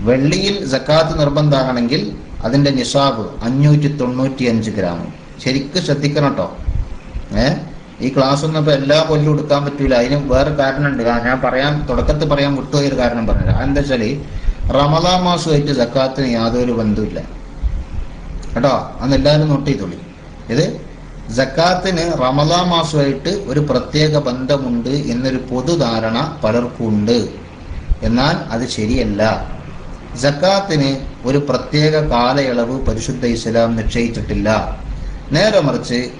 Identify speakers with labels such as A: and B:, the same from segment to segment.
A: വെള്ളിയിൽ ജക്കാത്ത് നിർബന്ധമാകണമെങ്കിൽ അതിന്റെ നിസാബ് അഞ്ഞൂറ്റി തൊണ്ണൂറ്റി അഞ്ച് ഗ്രാം. ശരിക്കും ശ്രദ്ധിക്കണം കേട്ടോ ഏ? ഈ ക്ലാസ് ഒന്നും ഇപ്പൊ എല്ലാ കൊല്ലം എടുക്കാൻ പറ്റൂല. അതിന് വേറെ കാരണം ഉണ്ട്. ഞാൻ പറയാൻ തുടക്കത്തിൽ പറയാൻ വിട്ടുപോയ ഒരു കാരണം പറഞ്ഞില്ല എന്താ വെച്ചാൽ റമദാ മാസമായിട്ട് ജക്കാത്തിന് യാതൊരു ബന്ധമില്ല കേട്ടോ? അന്ന് എല്ലാവരും നോട്ട് ചെയ്തോളി. ഇത് ജക്കാത്തിന് റമദാ മാസമായിട്ട് ഒരു പ്രത്യേക ബന്ധമുണ്ട് എന്നൊരു പൊതുധാരണ പലർക്കും ഉണ്ട് എന്നാൽ അത് ശരിയല്ല. ജക്കാത്തിന് ഒരു പ്രത്യേക കാലയളവ് പരിശുദ്ധ ഇസ്ലാം നിശ്ചയിച്ചിട്ടില്ല. നേരെ മറിച്ച്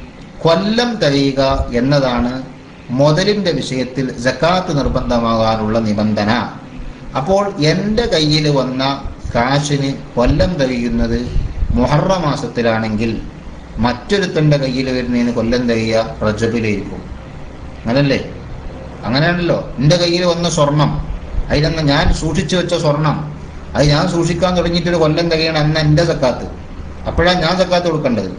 A: കൊല്ലം തികയുക എന്നതാണ് മുതലിന്റെ വിഷയത്തിൽ ജക്കാത്ത് നിർബന്ധമാകാനുള്ള നിബന്ധന. അപ്പോൾ എന്റെ കയ്യിൽ വന്ന കാശിന് കൊല്ലം തികയുന്നത് മുഹറ മാസത്തിലാണെങ്കിൽ മറ്റൊരുത്തന്റെ കയ്യിൽ വരുന്നതിന് കൊല്ലം തികയുക റജബിലായിരിക്കും. അങ്ങനല്ലേ? അങ്ങനെയാണല്ലോ. എന്റെ കയ്യിൽ വന്ന സ്വർണം. അതിലന്ന് ഞാൻ സൂക്ഷിച്ചു വെച്ച സ്വർണം. അത് ഞാൻ സൂക്ഷിക്കാൻ തുടങ്ങിയിട്ട് ഒരു കൊല്ലം കഴിയണം അന്ന് എന്റെ സക്കാത്ത്. അപ്പോഴാണ് ഞാൻ സക്കാത്ത് കൊടുക്കേണ്ടത്.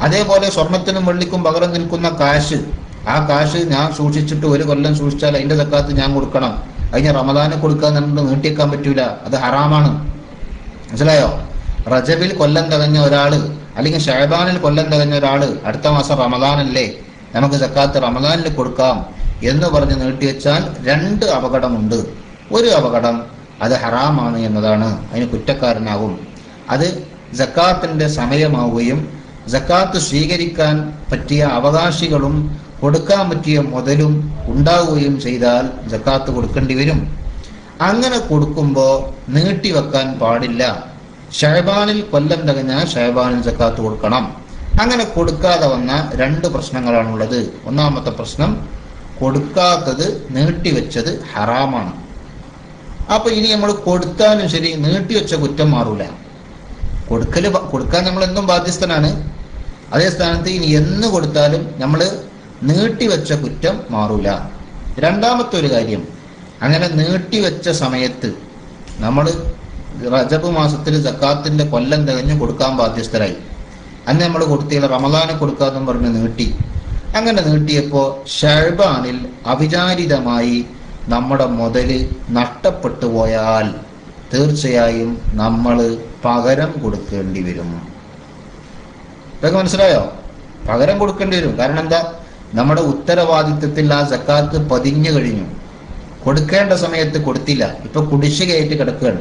A: അതേപോലെ സ്വർണത്തിനും വെള്ളിക്കും പകരം നിൽക്കുന്ന കാശ് ആ കാശ് ഞാൻ സൂക്ഷിച്ചിട്ട് ഒരു കൊല്ലം സൂക്ഷിച്ചാൽ അതിന്റെ സക്കാത്ത് ഞാൻ കൊടുക്കണം. അതിന് റമദാനെ കൊടുക്കാൻ നമുക്ക് നീട്ടിയേക്കാൻ പറ്റൂല. അത് ഹറാമാണ്. മനസ്സിലായോ? റജബിൽ കൊല്ലം തകഞ്ഞ ഒരാൾ അല്ലെങ്കിൽ ഷഹബാനിൽ കൊല്ലം തകഞ്ഞ ഒരാൾ അടുത്ത മാസം റമദാനല്ലേ? നമുക്ക് സക്കാത്ത് റമദാനിൽ കൊടുക്കാം എന്ന് പറഞ്ഞ് നീട്ടിവെച്ചാൽ രണ്ട് അപകടമുണ്ട്. ഒരു അപകടം അത് ഹറാമാണ് എന്നതാണ് അതിന് കുറ്റക്കാരനാകും. അത് ജക്കാത്തിന്റെ സമയമാവുകയും ജക്കാത്ത് സ്വീകരിക്കാൻ പറ്റിയ അവകാശികളും കൊടുക്കാൻ പറ്റിയ മുതലും ഉണ്ടാവുകയും ചെയ്താൽ ജക്കാത്ത് കൊടുക്കേണ്ടി വരും. അങ്ങനെ കൊടുക്കുമ്പോൾ നീട്ടിവെക്കാൻ പാടില്ല. ഷഹബാനിൽ കൊല്ലം തികഞ്ഞാൽ ഷഹബാനിൽ ജക്കാത്ത് കൊടുക്കണം. അങ്ങനെ കൊടുക്കാതെ വന്ന രണ്ട് പ്രശ്നങ്ങളാണുള്ളത്. ഒന്നാമത്തെ പ്രശ്നം കൊടുക്കാത്തത് നീട്ടിവെച്ചത് ഹറാമാണ്. അപ്പൊ ഇനി നമ്മൾ കൊടുത്താലും ശരി നീട്ടിവെച്ച കുറ്റം മാറൂല. കൊടുക്കൽ കൊടുക്കാൻ നമ്മൾ എന്നും ബാധ്യസ്ഥനാണ്. അതേ സ്ഥാനത്ത് ഇനി എന്ന് കൊടുത്താലും നമ്മൾ നീട്ടിവെച്ച കുറ്റം മാറൂല. രണ്ടാമത്തെ ഒരു കാര്യം അങ്ങനെ നീട്ടിവെച്ച സമയത്ത് നമ്മൾ റജബ് മാസത്തിൽ സക്കാത്തിന്റെ കൊല്ലം തികഞ്ഞ് കൊടുക്കാൻ ബാധ്യസ്ഥരായി. അന്ന് നമ്മൾ കൊടുത്തില്ല റമദാനെ കൊടുക്കാന്നും പറഞ്ഞ് നീട്ടി. അങ്ങനെ നീട്ടിയപ്പോ ഷഴ്ബാനിൽ അവിചാരിതമായി നമ്മുടെ മുതൽ നഷ്ടപ്പെട്ടു പോയാൽ തീർച്ചയായും നമ്മൾ പകരം കൊടുക്കേണ്ടി വരും. ഇതൊക്കെ മനസ്സിലായോ? പകരം കൊടുക്കേണ്ടി വരും. കാരണം എന്താ? നമ്മുടെ ഉത്തരവാദിത്വത്തിൽ ആ സക്കാത്ത് പതിഞ്ഞു കഴിഞ്ഞു. കൊടുക്കേണ്ട സമയത്ത് കൊടുത്തില്ല. ഇപ്പൊ കുടിശ്ശികയായിട്ട് കിടക്കുകയാണ്.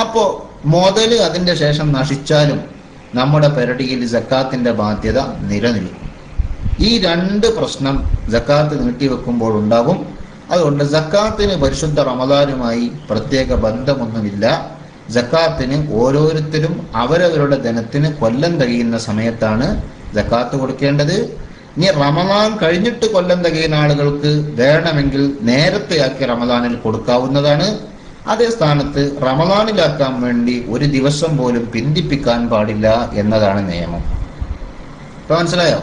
A: അപ്പോ മുതൽ അതിന്റെ ശേഷം നശിച്ചാലും നമ്മുടെ പെരടിയിൽ സക്കാത്തിന്റെ ബാധ്യത നിലനിൽക്കും. ഈ രണ്ട് പ്രശ്നം ജക്കാത്ത് നീട്ടിവെക്കുമ്പോൾ ഉണ്ടാകും അതുകൊണ്ട് ജക്കാത്തിന് പരിശുദ്ധ റമദാനുമായി പ്രത്യേക ബന്ധമൊന്നുമില്ല. ജക്കാത്തിന് ഓരോരുത്തരും അവരവരുടെ ധനത്തിന് കൊല്ലം തികയുന്ന സമയത്താണ് ജക്കാത്ത് കൊടുക്കേണ്ടത്. ഇനി റമദാൻ കഴിഞ്ഞിട്ട് കൊല്ലം തികയുന്ന ആളുകൾക്ക് വേണമെങ്കിൽ നേരത്തെയാക്കി റമദാനിൽ കൊടുക്കാവുന്നതാണ്. അതേ സ്ഥാനത്ത് റമദാനിലാക്കാൻ വേണ്ടി ഒരു ദിവസം പോലും പിന്തിപ്പിക്കാൻ പാടില്ല എന്നതാണ് നിയമം. ഇപ്പൊ മനസ്സിലായോ?